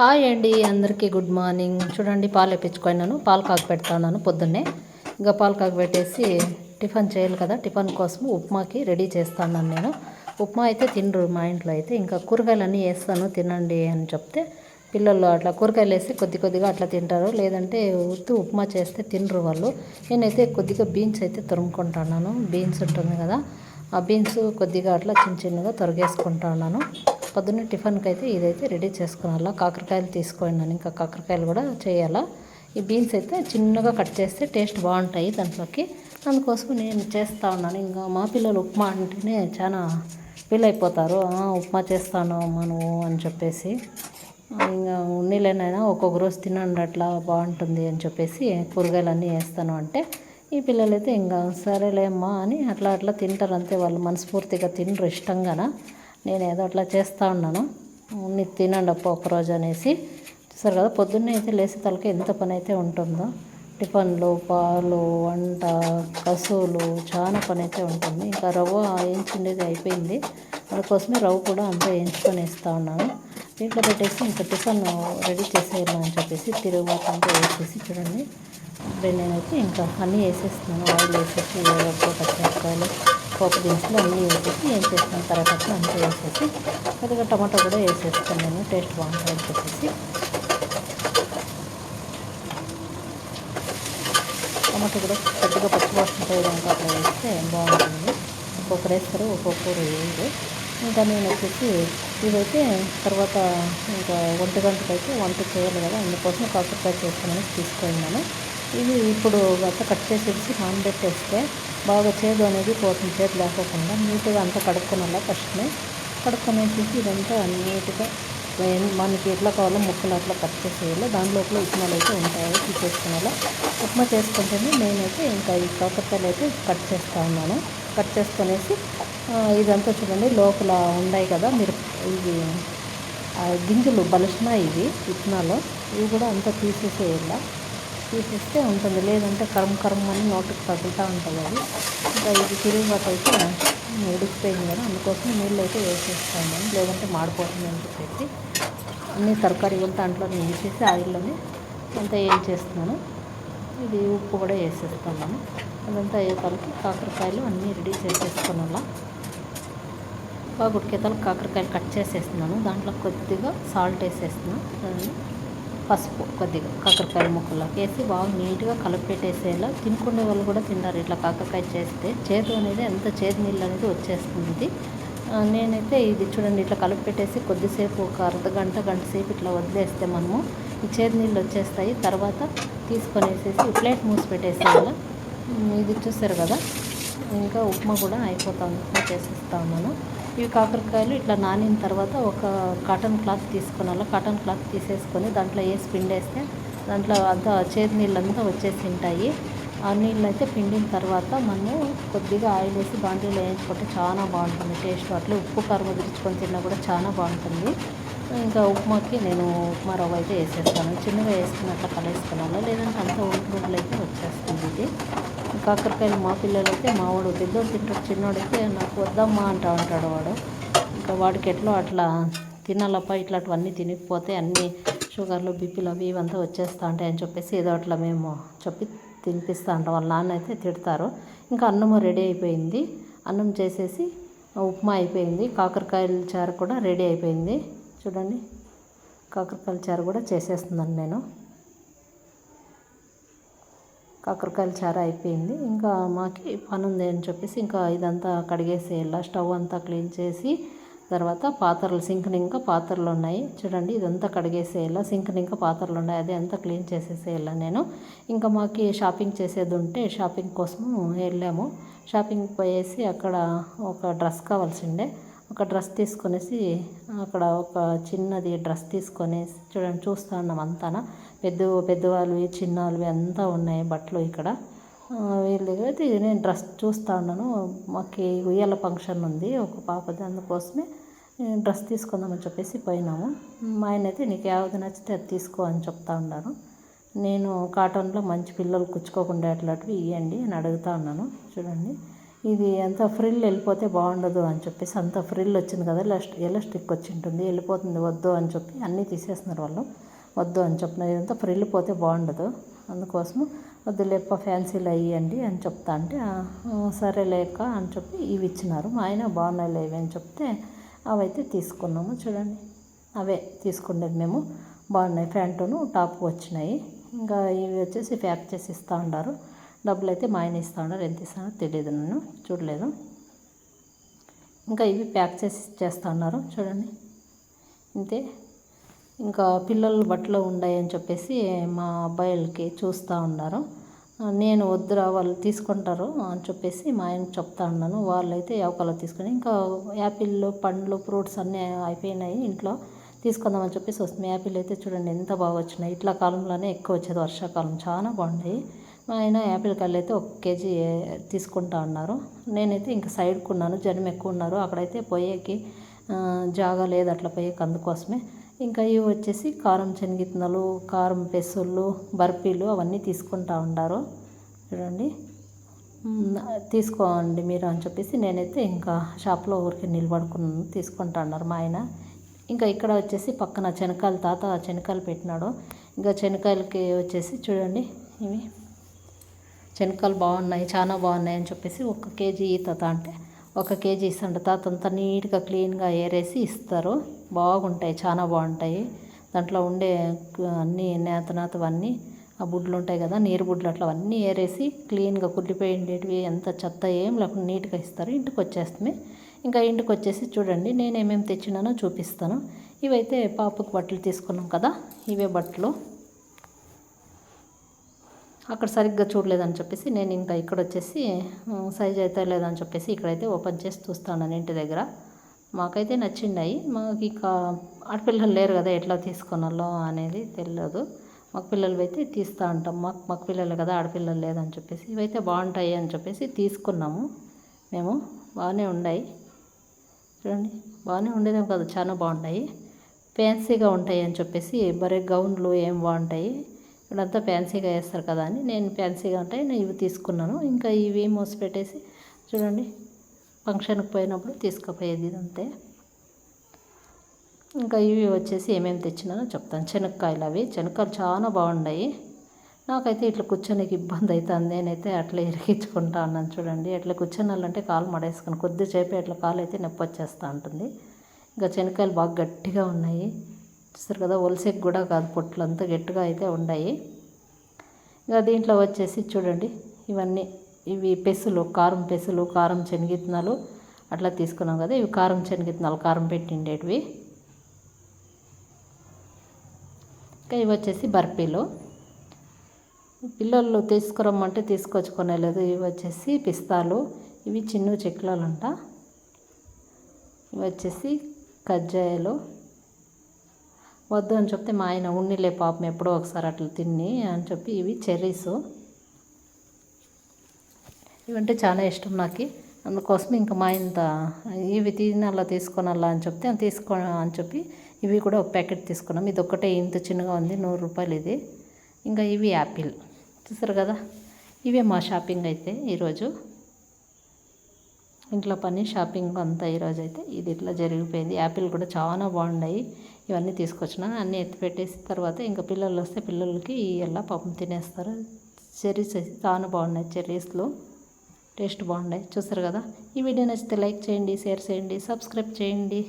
Hi అండి అందరికీ good morning. చూడండి పాలు వేపించుకున్నాను. పాలు కాకు పెడతాను పొద్దున్నే. ఇంకా పాలు కాకు పెట్టేసి టిఫిన్ చేయాలి కదా. టిఫిన్ కోసం ఉప్మాకి రెడీ చేస్తాను నేను. ఉప్మా అయితే తినరు మా ఇంట్లో అయితే. ఇంకా కూరగాయలన్నీ వేస్తాను తినండి అని చెప్తే పిల్లలు అట్లా కూరగాయలు వేసి కొద్ది కొద్దిగా అట్లా తింటారు. లేదంటే ఉత్తు ఉప్మా చేస్తే తినరు వాళ్ళు. నేనైతే కొద్దిగా బీన్స్ అయితే తురుముకుంటున్నాను. బీన్స్ ఉంటుంది కదా ఆ బీన్స్ కొద్దిగా అట్లా చిన్న చిన్నగా తొరగేసుకుంటున్నాను. పొద్దున్నే టిఫిన్కి అయితే ఇదైతే రెడీ చేసుకోవాలా కాకరకాయలు తీసుకున్నాను ఇంకా కాకరకాయలు కూడా చేయాలా. ఈ బీన్స్ అయితే చిన్నగా కట్ చేస్తే టేస్ట్ బాగుంటాయి దాంట్లోకి. అందుకోసం నేను చేస్తూ ఉన్నాను. ఇంకా మా పిల్లలు ఉప్మా అంటేనే చాలా ఫీల్ అయిపోతారు ఉప్మా చేస్తాను అమ్మా నువ్వు అని చెప్పేసి. ఇంకా ఉన్నీలేనైనా ఒక్కొక్క రోజు తినండి అట్లా బాగుంటుంది అని చెప్పేసి కూరగాయలు అన్నీ వేస్తాను అంటే. ఈ పిల్లలైతే ఇంకా సరేలే అమ్మా అని అట్లా అట్లా తింటారు అంతే. వాళ్ళు మనస్ఫూర్తిగా తినరు ఇష్టంగానా. నేను ఏదో అట్లా చేస్తూ ఉన్నాను. ఉన్ని తినండి అప్ప ఒకరోజు అనేసి. చూసారు కదా పొద్దున్నే అయితే లేసే తలకి ఎంత పని అయితే ఉంటుందో. టిఫన్లు పాలు వంట కసువులు చాలా పని అయితే ఉంటుంది. ఇంకా రవ్వ వేయించిండేది అయిపోయింది. అందుకోసమే రవ్వ కూడా అంతా వేయించుకొని వేస్తూ ఉన్నాను. దీంట్లో పెట్టేసి ఇంకా టిఫన్ రెడీ చేసేయాలని అని చెప్పేసి తిరుగుబాటు అంతా వేసేసి చూడండి. ఇప్పుడు నేనైతే ఇంకా అన్నీ వేసేస్తున్నాను. ఆయిల్ వేసేసి ఏదో పచ్చిమిరపకాయలు పోపు దినుసులు అన్నీ వేసేసి ఏం చేస్తాను తర్వాత అంతా వేసేసి కొద్దిగా టమాటా కూడా వేసేస్తాను నేను టేస్ట్ బాగుంటుంది అని చెప్పేసి. టమాటో కూడా కొద్దిగా పచ్చివాసన పోయేదాకా అట్లా వేస్తే బాగుంటుంది. ఒక్కొక్కరు వేస్తారు ఒక్కొక్కరు వేయరు ఇంకా నేను వచ్చేసి ఇదైతే తర్వాత ఇంకా ఒంటి గంటకు అయితే వంట చేయాలి కదా అందుకోసం కాకరకాయ చేసుకుని తీసుకున్నాను. ఇది ఇప్పుడు అంతా కట్ చేసేసి నానబెట్టేస్తే బాగా చేదు అనేది పోతుంది చేదు లేకోకుండా. నీట్గా అంతా కడుక్కోనాలా ఫస్ట్నే కడుక్కొనేసేసి ఇదంతా నీట్గా మనకి ఎట్లా కావాలో ముక్కలు అట్లా కట్ చేసేయాలి. దాని లోపల ఉప్మాలు అయితే ఉంటాయి తీసేసుకునేలా. ఉప్మా చేసుకుంటేనే నేనైతే ఇంకా ఈ కాకరకాయలు అయితే కట్ చేస్తా ఉన్నాను. కట్ చేసుకునేసి ఇదంతా చూడండి లోపల ఉన్నాయి కదా మీరు ఇవి గింజలు బలసిన ఇవి విత్తనాలు ఇవి కూడా అంతా తీసేసేయాలి. తీసేస్తే ఉంటుంది. లేదంటే కరం కరం అని నోటికి తగులుతూ ఉంటుంది అది. ఇంకా ఇది తిరుగుబాటు అయితే ఉడికిపోయింది కదా అందుకోసం నీళ్ళు అయితే వేసేస్తాను లేదంటే మాడిపోతుంది అని చెప్పేసి అన్ని తరకారీ కూడా దాంట్లో వేసేసి ఆయిల్లోనే అంతా ఏం చేస్తున్నాను ఇది ఉప్పు కూడా వేసేస్తున్నాను. అదంతా అయ్యేసరికి కాకరకాయలు అన్నీ రెడీ చేసేసుకున్నా బాగా కాకరకాయలు కట్ చేసేస్తున్నాను. దాంట్లో కొద్దిగా సాల్ట్ వేసేస్తున్నాను. పసుపు కొద్దిగా కాకరకాయ ముక్కల్లోకి వేసి బాగా నీట్గా కలిపెట్టేసేలా తినుకునే వాళ్ళు కూడా తిన్నారు ఇట్లా కాకరకాయ చేస్తే చేదు అనేది ఎంత చేదు నీళ్ళు అనేది వచ్చేస్తుంది. నేనైతే ఇది చూడండి ఇట్లా కలిపెట్టేసి కొద్దిసేపు ఒక అర్ధ గంట గంట సేపు ఇట్లా వదిలేస్తే మనము ఈ చేదు నీళ్ళు వచ్చేస్తాయి. తర్వాత తీసుకొని వేసేసి ప్లేట్ మూసి పెట్టేసేయాలి. ఇది చూసారు కదా? ఇంకా ఉప్మా కూడా అయిపోతుంది ఉప్మా చేసేస్తా ఉన్నాను. ఇవి కాకరకాయలు ఇట్లా నానిన తర్వాత ఒక కాటన్ క్లాత్ తీసుకున్నాను. కాటన్ క్లాత్ తీసేసుకొని దాంట్లో వేసి పిండేస్తే దాంట్లో అంతా చేతి నీళ్ళంతా వచ్చేసి ఉంటాయి. ఆ నీళ్ళు అయితే పిండిన తర్వాత మనము కొద్దిగా ఆయిల్ వేసి బాండీలో వేయించుకుంటే చాలా బాగుంటుంది. టేస్ట్ అట్లా ఉప్పు కారం వదిలించుకొని తిన్నా కూడా చాలా బాగుంటుంది. ఇంకా ఉప్మాకి నేను ఉప్మా రవ్వ అయితే వేసేస్తాను. చిన్నగా వేసుకున్నట్ల అట్లా కలేసుకున్నాను లేదంటే అంత ఉడుకుడులు అయితే వచ్చేస్తుంది ఇది. కాకరకాయలు మా పిల్లలు అయితే మావాడు పెద్దోడు తింటాడు చిన్నోడైతే నాకు వద్దమ్మా అంటా ఉంటాడు వాడు. ఇంకా వాడికి ఎట్లా అట్లా తినాలప్ప? ఇట్లాంటివన్నీ తినకపోతే అన్నీ షుగర్లు బీపీలు అవి ఇవంతా వచ్చేస్తా ఉంటాయి అని చెప్పేసి ఏదో అట్లా మేము చెప్పి తినిపిస్తా ఉంటాం. వాళ్ళ నాన్న అయితే తిడతారు. ఇంకా అన్నము రెడీ అయిపోయింది. అన్నం చేసేసి ఉప్మా అయిపోయింది. కాకరకాయల చారు కూడా రెడీ అయిపోయింది. చూడండి. కాకరకాయల చారు కూడా చేసేస్తున్నాను నేను. కాకరకాయల చారు అయిపోయింది. ఇంకా మాకి పని ఉంది అని చెప్పేసి ఇంకా ఇదంతా కడిగేసేయాల. స్టవ్ అంతా క్లీన్ చేసి తర్వాత పాత్రలు సింక్ని ఇంకా పాత్రలు ఉన్నాయి. చూడండి ఇదంతా కడిగేసేయాలా. సింక్ని ఇంకా పాత్రలు ఉన్నాయి. అదే అంతా క్లీన్ చేసేసేయాల నేను. ఇంకా మాకి షాపింగ్ చేసేది ఉంటే షాపింగ్ కోసం వెళ్ళాము. షాపింగ్ పోయేసి అక్కడ ఒక డ్రెస్ కావాల్సిండే. ఒక డ్రెస్ తీసుకొనేసి అక్కడ ఒక చిన్నది డ్రెస్ తీసుకొనేసి చూడండి చూస్తూ ఉన్నాం అంతానా? పెద్ద పెద్దవాళ్ళవి చిన్నవాళ్ళవి అంతా ఉన్నాయి బట్టలు ఇక్కడ. ఆ, వీళ్ళ దగ్గర అయితే నేను డ్రెస్ చూస్తూ ఉన్నాను. మాకు ఉయ్యాల ఫంక్షన్ ఉంది ఒక పాపది అందుకోసమే డ్రెస్ తీసుకుందామని చెప్పేసి పోయినాము. మా ఆయన అయితే నీకు యావది నచ్చితే అది తీసుకో అని చెప్తా ఉన్నారు నేను కాటన్లో మంచి పిల్లలు కుచ్చుకోకుండా అట్లాంటివి ఇవ్వండి అని అడుగుతా ఉన్నాను. చూడండి. ఇది అంత ఫ్రిల్ వెళ్ళిపోతే బాగుండదు అని చెప్పేసి అంత ఫ్రిల్ వచ్చింది కదా ఎలాస్ట్ ఎలాస్టిక్ వచ్చి ఉంటుంది వెళ్ళిపోతుంది వద్దు అని చెప్పి అన్నీ తీసేస్తున్నారు వాళ్ళు. వద్దు అని చెప్పిన ఇదంతా ఫ్రిల్ పోతే బాగుండదు. అందుకోసం వద్దు లేప ఫ్యాన్సీలు అయ్యండి అని చెప్తా అంటే సరే లేక అని చెప్పి ఇవి ఇచ్చినారు. మా ఆయన బాగున్నాయి లేవి అని చెప్తే అవైతే తీసుకున్నాము చూడండి. అవే తీసుకునేది మేము. బాగున్నాయి ప్యాంటును టాప్ వచ్చినాయి. ఇంకా ఇవి వచ్చేసి ప్యాక్ చేసి ఇస్తూ ఉన్నారు డబ్బులు అయితే మా ఆయన ఇస్తా ఉన్నారు ఎంత ఇస్తానో తెలియదు నేను చూడలేదు. ఇంకా ఇవి ప్యాక్ చేసి చేస్తూ ఉన్నారు. చూడండి. ఇంతే. ఇంకా పిల్లలు బట్టలు ఉన్నాయి చెప్పేసి మా అబ్బాయిలకి చూస్తూ ఉన్నారు. నేను వద్దురా వాళ్ళు తీసుకుంటారు అని చెప్పేసి మా ఆయన చెప్తా ఉన్నాను. వాళ్ళైతే యావకాలో తీసుకొని ఇంకా యాపిల్ పండ్లు ఫ్రూట్స్ అన్నీ అయిపోయినాయి. ఇంట్లో తీసుకుందామని చెప్పేసి వస్తుంది యాపిల్ అయితే చూడండి ఎంత బాగా వచ్చినాయి. ఇట్లా కాలంలోనే ఎక్కువ వచ్చేది. వర్షాకాలం చాలా బాగున్నాయి మా ఆయన యాపిల్ కాయలు అయితే ఒక కేజీ తీసుకుంటా ఉన్నారు. నేనైతే ఇంకా సైడ్కు ఉన్నాను జనం ఎక్కువ ఉన్నారు. అక్కడైతే పోయేకి జాగా లేదు అట్లా పోయేకి అందుకోసమే. ఇంకా ఇవి వచ్చేసి కారం శనగిత్తనాలు కారం పెసుళ్ళు బర్ఫీలు అవన్నీ తీసుకుంటా ఉన్నారు. చూడండి. తీసుకోండి మీరు అని చెప్పేసి నేనైతే ఇంకా షాప్లో ఊరికి నిలబడుకున్నాను తీసుకుంటా ఉన్నారు మా ఆయన. ఇంకా ఇక్కడ వచ్చేసి పక్కన శనకాయలు తాత శనకాయలు పెట్టినాడు. ఇంకా శనకాయలకి వచ్చేసి చూడండి ఇవి. శనగలు బాగున్నాయి చాలా బాగున్నాయి అని చెప్పేసి ఒక కేజీ తాత అంటే ఒక కేజీ ఇస్తాడు తాత అంతా నీట్గా క్లీన్గా ఏరేసి ఇస్తారు. బాగుంటాయి చాలా బాగుంటాయి. దాంట్లో ఉండే అన్ని అన్నీ నేత నేతవన్నీ ఆ బుడ్లు ఉంటాయి కదా నీరు బుడ్లు అట్లా అన్నీ ఏరేసి క్లీన్గా కుళ్ళిపోయి ఉండేటివి ఎంత చెత్త ఏం లేకుండా నీట్గా ఇస్తారు. ఇంటికి వచ్చేస్తుంది. ఇంకా ఇంటికి వచ్చేసి చూడండి నేను ఏమేమి తెచ్చినానో చూపిస్తాను. ఇవైతే పాపకు బట్టలు తీసుకున్నాం కదా ఇవే బట్టలు. అక్కడ సరిగ్గా చూడలేదని చెప్పేసి నేను ఇంకా ఇక్కడ వచ్చేసి సైజ్ అయితే లేదని చెప్పేసి ఇక్కడైతే ఓపెన్ చేసి చూస్తాను ఇంటి దగ్గర. మాకైతే నచ్చిండాయి. మాకు ఇక ఆడపిల్లలు లేరు కదా ఎట్లా తీసుకున్నాలో అనేది తెలియదు మాకు పిల్లలు అయితే తీస్తూ ఉంటాం. మాకు మగ పిల్లలు కదా ఆడపిల్లలు లేదని చెప్పేసి ఇవైతే బాగుంటాయి అని చెప్పేసి తీసుకున్నాము. మేము బాగానే ఉన్నాయి చూడండి బాగానే ఉండేదేం కాదు చాలా బాగుంటాయి. ఫ్యాన్సీగా ఉంటాయి అని చెప్పేసి బరే గౌన్లు ఏం బాగుంటాయి. ఇక్కడంతా ఫ్యాన్సీగా వేస్తారు కదా అని నేను ఫ్యాన్సీగా ఉంటాయి నేను ఇవి తీసుకున్నాను. ఇంకా ఇవి మోసి పెట్టేసి చూడండి ఫంక్షన్కి పోయినప్పుడు తీసుకుపోయేది ఇదంతే ఇంకా ఇవి వచ్చేసి ఏమేమి తెచ్చినానో చెప్తాను. శనక్కాయలు అవి. శనక్కాయలు చాలా బాగున్నాయి నాకైతే ఇట్లా కూర్చోనికి ఇబ్బంది అవుతుంది నేనైతే అట్లా ఇరిగించుకుంటా ఉన్నాను చూడండి. అట్లా కూర్చోనాలంటే కాలు మడేసుకుని కొద్దిసేపు అట్లా కాలు అయితే నొప్పి వచ్చేస్తూ ఉంటుంది. ఇంకా శనక్కాయలు బాగా గట్టిగా ఉన్నాయి. చూస్తారు కదా ఒలిసేకి కూడా కాదు పొట్లు అంతా గట్టిగా అయితే ఉన్నాయి ఇంకా దీంట్లో వచ్చేసి చూడండి ఇవన్నీ ఇవి పెసులు కారం పెసులు కారం శనగిత్తనాలు అట్లా తీసుకున్నాం కదా ఇవి కారం శనగిత్తనాలు కారం పెట్టిండేటివి. ఇంకా ఇవి వచ్చేసి బర్ఫీలు. పిల్లలు తీసుకురమ్మంటే తీసుకొచ్చుకోలేదు ఇవి వచ్చేసి పిస్తాలు ఇవి చిన్న చెక్లాలు అంట ఇవి వచ్చేసి కజ్జాయలు. వద్దు అని చెప్తే మా ఆయన ఉన్నిలే పాపం ఎప్పుడో ఒకసారి అట్లా తిని అని చెప్పి ఇవి చెర్రీస్. ఇవంటే చాలా ఇష్టం నాకు. అందుకోసం ఇంకా మా ఇంత ఇవి తినాలా తీసుకోనాలా అని చెప్తే తీసుకో అని చెప్పి ఇవి కూడా ఒక ప్యాకెట్ తీసుకున్నాం. ఇది ఒక్కటే ఇంత చిన్నగా ఉంది నూరు రూపాయలు ఇది. ఇంకా ఇవి యాపిల్. చూసారు కదా? ఇవే మా షాపింగ్ అయితే ఈరోజు. ఇంట్లో పని షాపింగ్ అంతా ఈరోజు అయితే ఇది ఇట్లా జరిగిపోయింది. యాపిల్ కూడా చాలా బాగున్నాయి. ఇవన్నీ తీసుకొచ్చిన. అన్నీ ఎత్తి పెట్టేసి తర్వాత ఇంకా పిల్లలు వస్తే పిల్లలకి ఎలా పాపం తినేస్తారు. చెర్రీస్ చాలా బాగున్నాయి. చెర్రీస్లో టేస్ట్ బాగున్నాయి. చూస్తారు కదా? ఈ వీడియో నచ్చితే లైక్ చేయండి షేర్ చేయండి సబ్స్క్రైబ్ చేయండి.